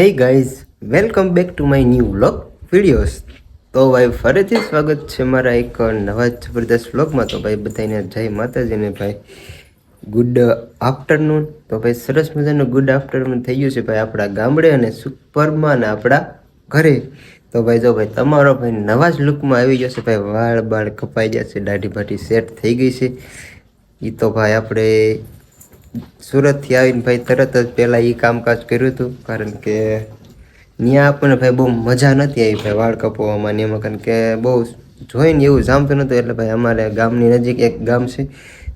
Hey guys welcome back to my new vlog videos તો ભાઈ, ફરીથી સ્વાગત છે મારા એક નવા જબરદસ્ત વ્લોગમાં તો ભાઈ, બધાને જય માતાજીને ભાઈ ગુડ આફ્ટરનૂન તો ભાઈ, સરસ મજાનું ગુડ આફ્ટરનૂન થઈ ગયું છે ભાઈ, આપણા ગામડે અને સુપરમાં અને આપણા ઘરે. તો ભાઈ, જો ભાઈ, તમારો ભાઈ નવા જ લુકમાં આવી ગયો છે ભાઈ, વાળ બાળ કપાઈ ગયા છે દાઢી બાઢી સેટ થઈ ગઈ છે. એ તો ભાઈ, આપણે સુરતથી આવીને ભાઈ તરત જ પહેલાં એ કામકાજ કર્યું હતું, કારણ કે ત્યાં આપણને ભાઈ બહુ મજા નથી આવી ભાઈ વાળ કપાવવામાં ને એમાં, કારણ કે બહુ જોઈને એવું જામતું નહોતું, એટલે ભાઈ અમારે ગામની નજીક એક ગામ છે,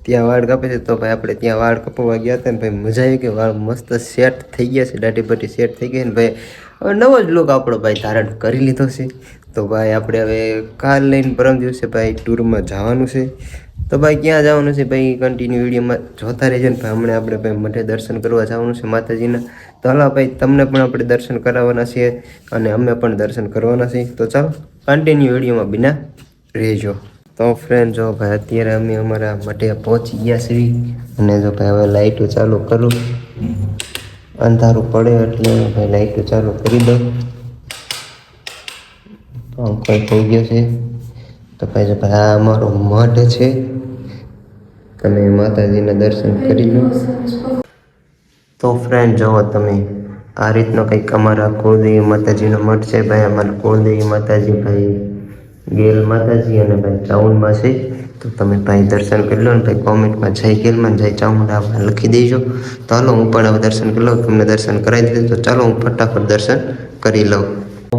ત્યાં વાળ કાપે છે, તો ભાઈ આપણે ત્યાં વાળ કપાવવા ગયા હતા ને ભાઈ મજા આવી કે વાળ મસ્ત સેટ થઈ ગયા છે દાઢી બાટી સેટ થઈ ગઈ ને ભાઈ, હવે નવો જ લુક આપણો ભાઈ ધારણ કરી લીધો છે, તો ભાઈ આપણે હવે કાર લઈને પરમ દિવસે ભાઈ ટૂરમાં જવાનું છે તો ભાઈ, ક્યાં જવાનું છે ભાઈ? કન્ટિન્યુ વિડીયોમાં જોતા રહેજો ને ભાઈ. હમણાં આપણે ભાઈ મઠે દર્શન કરવા જવાનું છે માતાજીના. તો હાલો ભાઈ, તમને પણ આપણે દર્શન કરાવવાના છીએ અને અમે પણ દર્શન કરવાના છીએ તો ચાલો કન્ટિન્યુ વિડીયોમાં બિના રહેજો. તો ફ્રેન્ડ જો ભાઈ, અત્યારે અમે અમારા મઠે પહોંચી ગયા છીએ અને જો ભાઈ, હવે લાઇટો ચાલુ કરું. અંધારું પડે એટલે ભાઈ લાઇટો ચાલુ કરી દો પંખો થઈ ગયો છે. તો ભાઈ જો ભાઈ આ અમારો મઠ છે. તમે માતાજીના દર્શન કરી લો. તો ફ્રેન્ડ જુઓ તમે, આ રીતનો કંઈક અમારા કુળદેવી માતાજીનો મઠ છે ભાઈ. અમારા કુળદેવી માતાજી ભાઈ ગેલ માતાજી અને ભાઈ ચાઉંડમાં છે. તો તમે ભાઈ દર્શન કરી લો ને ભાઈ કોમેન્ટમાં જય ગેલમાં જય ચામુંડા લખી દેજો. તો હાલો, હું પણ હવે દર્શન કરી લઉં, તમને દર્શન કરાવી દીધું. તો ચાલો, હું ફટાફટ દર્શન કરી લઉં.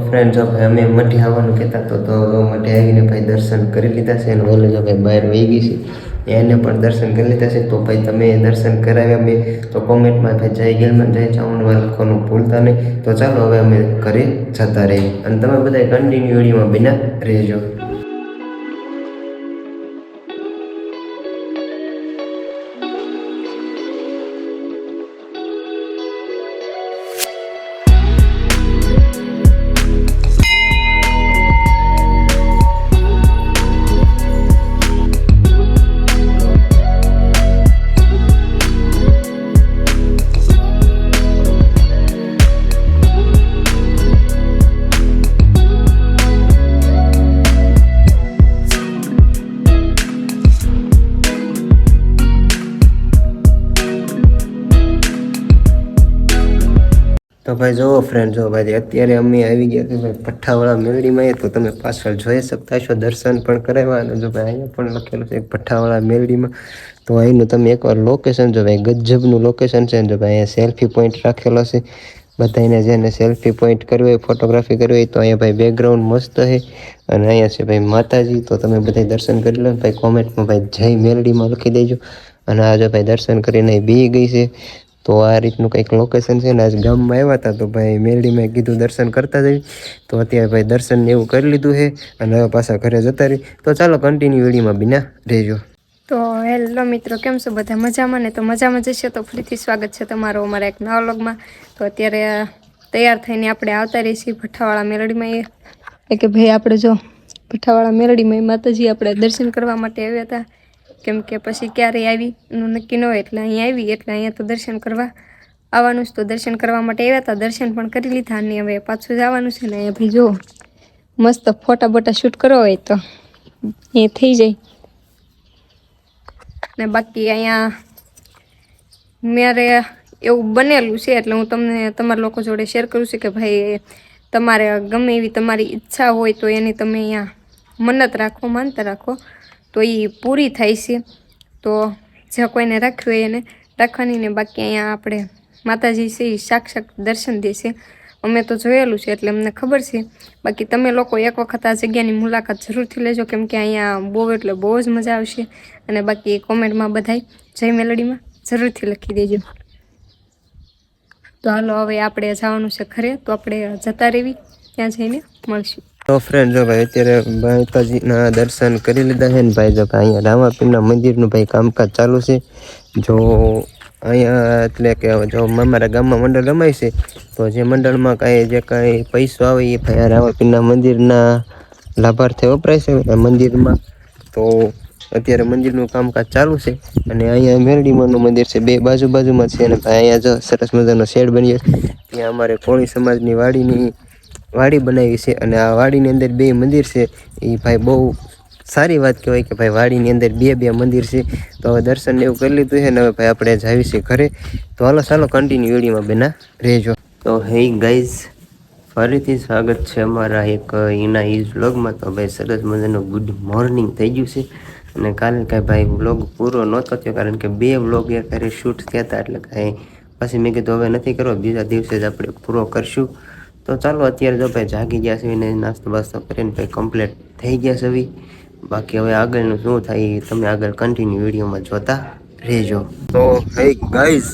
ફ્રેન્ડ જો ભાઈ અમે મઢી આવવાનું કહેતા તો તો મઠે આવીને ભાઈ દર્શન કરી લીધા છે અને ઓલે જો ભાઈ બહાર વહી ગઈ છે, એને પણ દર્શન કરી લીધા છે. તો ભાઈ તમે દર્શન કરાવ્યા મેં તો કોમેન્ટમાં ભાઈ જય ગેલમાં જય ચાવણમાં લખવાનું ભૂલતા નહીં. તો ચાલો હવે અમે ઘરે જતા રહીએ અને તમે બધા કન્ટિન્યુ વિડીયોમાં બિના રહેજો. તો ભાઈ જુઓ ફ્રેન્ડ જો ભાઈ, અત્યારે અમે આવી ગયા કે ભાઈ ભઠ્ઠાવાળા મેલડીમાં. તો તમે પાછળ જોઈ શકતા છો દર્શન પણ કરાવ્યા અને જો ભાઈ. અહીંયા પણ લખેલું છે ભઠ્ઠાવાળા મેલડીમાં. તો અહીંનું તમે એકવાર લોકેશન જો ભાઈ, ગજબનું લોકેશન છે જો ભાઈ, અહીંયા સેલ્ફી પોઈન્ટ રાખેલો છે. બધાને જેને સેલ્ફી પોઈન્ટ કરવી હોય ફોટોગ્રાફી કરવી હોય, તો અહીંયા ભાઈ બેકગ્રાઉન્ડ મસ્ત છે. અને અહીંયા છે ભાઈ માતાજી, તો તમે બધા દર્શન કરી લો ભાઈ કોમેન્ટમાં ભાઈ જય મેલડીમાં લખી દેજો. અને આ જો ભાઈ દર્શન કરીને બી ગઈ છે. તો આ રીતનું કંઈક લોકેશન છે ને આજ ગામમાં આવ્યા હતા તો ભાઈ મેરડીમાં કીધું દર્શન કરતા જઈ તો અત્યારે ભાઈ દર્શન એવું કરી લીધું છે અને હવે પાછા ઘરે જતા રહી તો ચાલો કન્ટિન્યુ વિડીયોમાં બીના રહેજો. તો હેલો મિત્રો, કેમ છો બધા? મજામાં ને? તો મજામાં જશે તો ફરીથી સ્વાગત છે તમારો અમારા એક નવા વ્લોગમાં. તો અત્યારે તૈયાર થઈને આપણે આવતા રહીએ છીએ ભઠ્ઠાવાળા મેરડીમાં એ કે ભાઈ આપણે જો ભઠ્ઠાવાળા મેરડીમાં માતાજી આપણે દર્શન કરવા માટે આવ્યા હતા. કેમ કે પછી ક્યારે આવી, એનું નક્કી ન હોય એટલે અહીંયા આવી, એટલે અહીંયા તો દર્શન કરવા આવવાનું છે તો દર્શન કરવા માટે આવ્યા હતા, દર્શન પણ કરી લીધા અને હવે પાછું જવાનું છે ને અહીંયા ભાઈ જો, મસ્ત ફોટા બોટા શૂટ કરો હોય તો એ થઈ જાય. ને બાકી અહીંયા મારે એવું બનેલું છે, એટલે હું તમને તમારા લોકો જોડે શેર કરું છું કે ભાઈ તમારે ગમે એવી તમારી ઈચ્છા હોય તો એની તમે અહીંયા મન્નત રાખો, માનતા રાખો. તો એ પૂરી થાય છે. તો જે કોઈને રાખ્યું હોય એને રાખવાની ને બાકી અહીંયા આપણે માતાજી છે એ સાક્ષાત દર્શન દેશે અમે તો જોયેલું છે એટલે અમને ખબર છે. બાકી તમે લોકો એક વખત આ જગ્યાની મુલાકાત જરૂરથી લેજો કેમ કે અહીંયા બહુ એટલે બહુ જ મજા આવશે. અને બાકી કોમેન્ટમાં બધાય જય મેલડીમાં જરૂરથી લખી દેજો. તો હાલો હવે આપણે જવાનું છે ઘરે તો આપણે જતા રહેવી ત્યાં જઈને મળશું. તો ફ્રેન્ડ જો ભાઈ અત્યારે માતાજીના દર્શન કરી લીધા છે ને ભાઈ, જો ભાઈ અહીંયા રામાપીરના મંદિરનું ભાઈ કામકાજ ચાલુ છે. જો અહીંયા એટલે કે જો અમારા ગામમાં મંડળ રમાય છે, તો જે મંડળમાં કાંઈ જે કાંઈ પૈસો આવે એ ભાઈ રામાપીરના મંદિરના લાભાર્થે વપરાય છે મંદિરમાં. તો અત્યારે મંદિરનું કામકાજ ચાલુ છે અને અહીંયા મેરડીમાનું મંદિર છે, બે બાજુ બાજુમાં છે અને ભાઈ અહીંયા જો સરસ મજાનો શેડ બન્યો ત્યાં અમારે કોળી સમાજની વાડીની વાડી બનાવી છે અને આ વાડીની અંદર બે મંદિર છે. એ ભાઈ બહુ સારી વાત કહેવાય કે ભાઈ વાડીની અંદર બે બે મંદિર છે. તો હવે દર્શન એવું કરી લીધું છે ને હવે ભાઈ આપણે જાવી છે ઘરે. તો હાલો, ચાલો કન્ટિન્યુ વિડીયોમાં બેના રહેજો. તો હે ગાઈઝ ફરીથી સ્વાગત છે અમારા એક એના ઇઝ વ્લોગમાં તો ભાઈ સરસ મજાનો ગુડ મોર્નિંગ થઈ ગયું છે. અને કાલે કાંઈ ભાઈ વ્લોગ પૂરો નહોતો થયો, કારણ કે બે વ્લોગ એક ક્યારે શૂટ થયા હતા. એટલે કાંઈ પછી મેં કીધું હવે નથી કરવો, બીજા દિવસે જ આપણે પૂરો કરશું. તો ચાલો અત્યારે જો ભાઈ જાગી ગયા છે ને નાસ્તો બાસ્તો કરીને ભાઈ કમ્પ્લીટ થઈ ગયા છે બાકી હવે આગળનું શું થાય તમે આગળ કન્ટિન્યુ વિડીયોમાં જોતા રહેજો. તો હે ગાઈઝ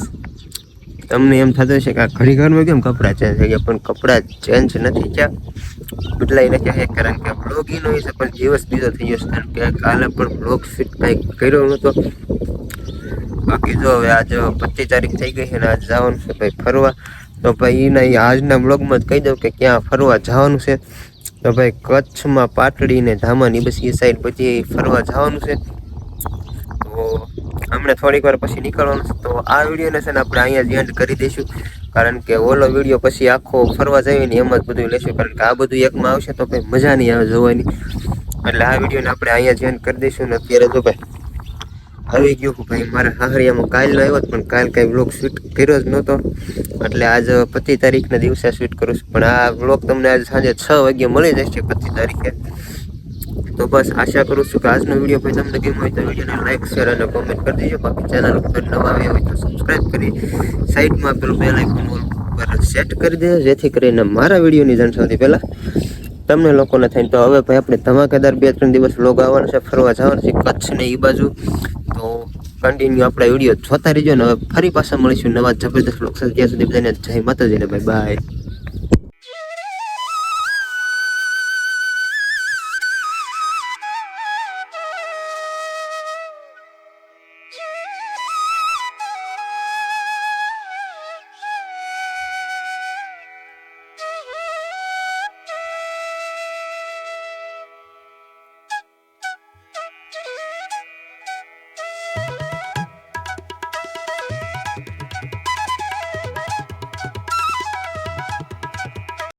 તમને એમ થતું હશે કે આ ઘડી ઘરમાં કેમ કપડાં ચેન્જ થઈ ગયા? પણ કપડાં ચેન્જ નથી થયા. બદલાઈ નથી છે કારણ કે બ્લોગ ઈનો છે, પણ દિવસ બીજો થઈ ગયો કારણ કે કાલે પણ બ્લોગ ફિટ કંઈક કર્યો નહોતો બાકી જો હવે આજે પચીસ તારીખ થઈ ગઈ છે ને આજે જવાનું છે ભાઈ ફરવા. તો ભાઈ એના આજના બ્લોગમાં જ કહી દઉં કે ક્યાં ફરવા જવાનું છે. તો ભાઈ કચ્છમાં પાટડી ને ધામણ બસ એ સાઈડ પછી ફરવા જવાનું છે. તો હમણાં થોડીક વાર પછી નીકળવાનું છે. તો આ વિડીયોને છે ને આપણે અહીંયા જ એન્ડ કરી દઈશું. કારણ કે ઓલો વીડિયો પછી આખો ફરવા જઈએ ને એમ જ બધું લેશું. કારણ કે આ બધું એકમાં આવશે તો ભાઈ મજા નહીં આવે જોવાની. એટલે આ વિડીયોને આપણે અહીંયા જ એન્ડ કરી દઈશું ને અત્યારે જો ભાઈ આવી ગયું કે ભાઈ મારા હાહરિયામાં કાલનો આવ્યો પણ કાલ કાંઈ બ્લોગ શૂટ કર્યો જ નહોતો. એટલે આજ પચીસ તારીખના દિવસે શૂટ કરું છું. પણ આ બ્લોગ તમને આજે સાંજે છ વાગ્યે મળી જશે પચીસ તારીખે. તો બસ આશા કરું છું કે આજનો વીડિયો ભાઈ તમને ગમ્યો હોય તો વિડીયોને લાઈક શેર અને કોમેન્ટ કરી દેજો. બાકી ચેનલ ઉપર નવા આવ્યા હોય તો સબસ્ક્રાઈબ કરી સાઈડમાં પેલું બે આઇકોન ઉપર સેટ કરી દેજો. જેથી કરીને મારા વિડીયોની જાણ સૌથી પહેલાં તમને લોકોને થઈને તો હવે ભાઈ આપણે ધમાકેદાર બે ત્રણ દિવસ લોગ આવવાના છે, ફરવા જવાનું છે, કચ્છ ને એ બાજુ. કન્ટિન્યુ આપણા વીડિયો જોતા રહેજો ને હવે ફરી પાછા મળીશું નવા જબરદસ્ત લોક સાથે. ત્યાં સુધી બધાને જય માતાજીને ભાઈ બાય